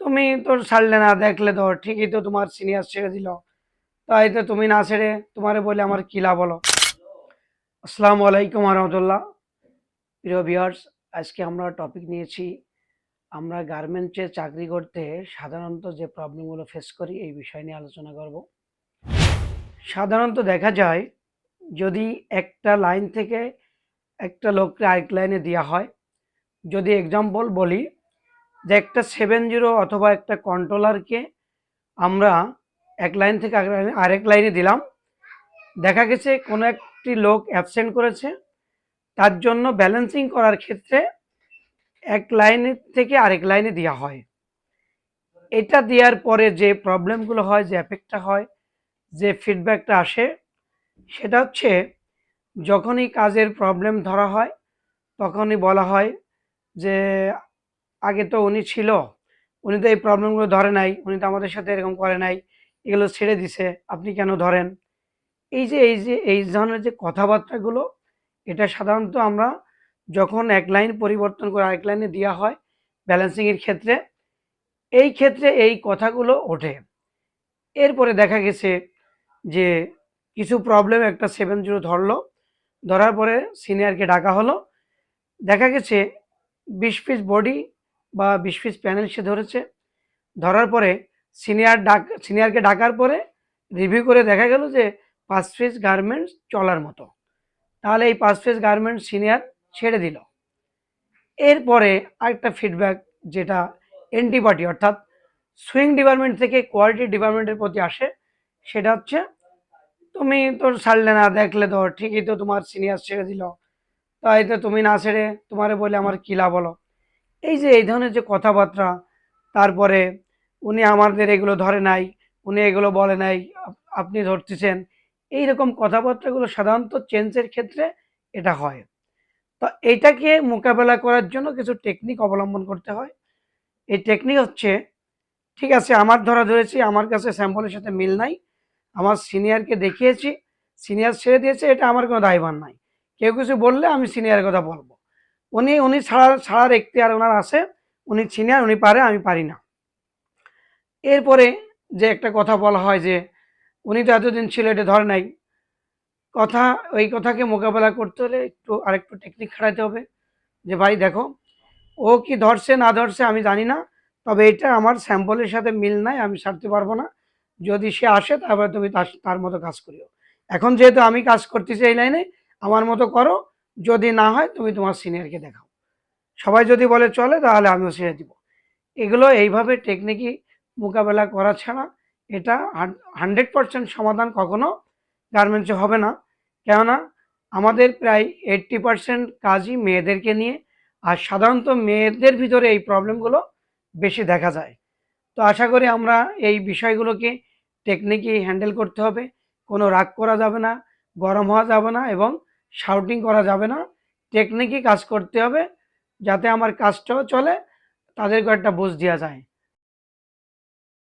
তুমি তো ছাড়লে না, দেখলে তো ঠিকই তো তোমার সিনিয়র ছেড়ে দিল। তাই তো তুমি না ছেড়ে তোমারে বলে আমার কি লাভ হলো? আসসালামু আলাইকুম রহমতুল্লাহ। প্রিয় ভিউয়ার্স আজকে আমরা টপিক নিয়েছি, আমরা গার্মেন্টসে চাকরি করতে সাধারণত যে প্রবলেমগুলো ফেস করি, এই বিষয় নিয়ে আলোচনা করব। সাধারণত দেখা যায়, যদি একটা লাইন থেকে একটা লোককে আরেক লাইনে দেওয়া হয়, যদি এক্সাম্পল বলি যে একটা সেভেন জিরো অথবা একটা কন্ট্রোলারকে আমরা এক লাইন থেকে আরেক লাইনে- দিলাম। দেখা গেছে কোনো একটি লোক অ্যাবসেন্ট করেছে। তার জন্য ব্যালেন্সিং করার ক্ষেত্রে এক লাইনে থেকে আরেক লাইনে দেওয়া হয়। এটা দেওয়ার পরে যে প্রবলেমগুলো হয়, যে এফেক্টটা হয়, যে ফিডব্যাকটা আসে, সেটা হচ্ছে যখনই কাজের প্রবলেম ধরা হয়, তখনই বলা হয় যে আগে তো উনি ছিল, উনি তো এই প্রবলেমগুলো ধরে নাই, উনি তো আমাদের সাথে এরকম করে নাই, এগুলো ছেড়ে দিছে, আপনি কেন ধরেন? এই যে এই যে, এই ধরনের যে কথাবার্তাগুলো, এটা সাধারণত আমরা যখন এক লাইন পরিবর্তন করে আরেক লাইনে দেওয়া হয় ব্যালেন্সিংয়ের ক্ষেত্রে, এই ক্ষেত্রে এই কথাগুলো ওঠে। এরপরে দেখা গেছে যে, কিছু প্রবলেম একটা সেভেন জিরো ধরলো, ধরার পরে সিনিয়রকে ডাকা হলো। দেখা গেছে, বিশ পিস বডি বা বিশ পিস প্যানেল সে ধরেছে। ধরার পরে সিনিয়র ডাক, সিনিয়রকে ডাকার পরে রিভিউ করে দেখা গেল যে পাঁচ পিস গার্মেন্টস চলার মতো। তাহলে এই পাঁচ পিস গার্মেন্টস সিনিয়র ছেড়ে দিল। এরপরে আরেকটা ফিডব্যাক যেটা এন্টিপার্টি অর্থাৎ সুইং ডিপার্টমেন্ট থেকে কোয়ালিটি ডিপার্টমেন্টের প্রতি আসে, সেটা হচ্ছে তুমি তো ছাড়লে না, দেখলে তো ঠিকই তো তোমার সিনিয়র ছেড়ে দিল। তাই তো তুমি না ছেড়ে তোমারে বলে আমার কী লাভ হলো? এই যে এই ধরনের যে কথাবার্তা, তারপরে উনি আমাদের এগুলো ধরে নাই, উনি এগুলো বলে নাই আপনি ধরতেছেন এই রকম কথাবার্তাগুলো সাধারণত চেঞ্জের ক্ষেত্রে এটা হয়। তো এইটাকে মোকাবেলা করার জন্য কিছু টেকনিক অবলম্বন করতে হয়। এই টেকনিক হচ্ছে, ঠিক আছে, আমার ধরা ধরেছি, আমার কাছে স্যাম্পলের সাথে মিল নাই, আমার সিনিয়রকে দেখিয়েছি সিনিয়র ছেড়ে দিয়েছে, এটা আমার কোনো দায়ভার নাই। কেউ কিছু বললে আমি সিনিয়রের কথা বলব। উনি উনি ছাড়া ছাড়ার আর ওনার আছে, উনি সিনিয়র উনি পারে, আমি পারি না। এরপরে যে একটা কথা বলা হয় যে, উনি তো এতদিন ছিল এটা ধরে নাই, কথা, ওই কথাকে মোকাবেলা করতে হলে একটু, আরেকটু টেকনিক খাটাতে হবে। যে ভাই দেখো, ও কি ধরছে, না ধরছে আমি জানি না, তবে এটা আমার স্যাম্পলের সাথে মিল নাই, আমি ছাড়তে পারব না। যদি সে আসে তারপরে তুমি তার মতো কাজ করিও। এখন যেহেতু আমি কাজ করতেছি এই লাইনে, আমার মতো করো যদি না হয় তুমি তোমার সিনিয়রকে দেখাও। সবাই যদি বলে চলে, তাহলে আমিও ছেড়ে দিব। এগুলো এইভাবে টেকনিকি মোকাবেলা করা ছাড়া এটা হান্ড্রেড পার্সেন্ট সমাধান কখনো গার্মেন্টসে হবে না। কেননা আমাদের প্রায় এইট্টি পার্সেন্ট কাজই মেয়েদেরকে নিয়ে, আর সাধারণত মেয়েদের ভিতরে এই প্রবলেমগুলো বেশি দেখা যায়। তো আশা করি আমরা এই বিষয়গুলোকে টেকনিকই হ্যান্ডেল করতে হবে। কোনো রাগ করা যাবে না, গরম হওয়া যাবে না এবং শাউটিং করা যাবে না। টেকনিকই কাজ করতে হবে, যাতে আমার কাজটাও চলে তাদেরকে একটা বোঝ দেওয়া যায়।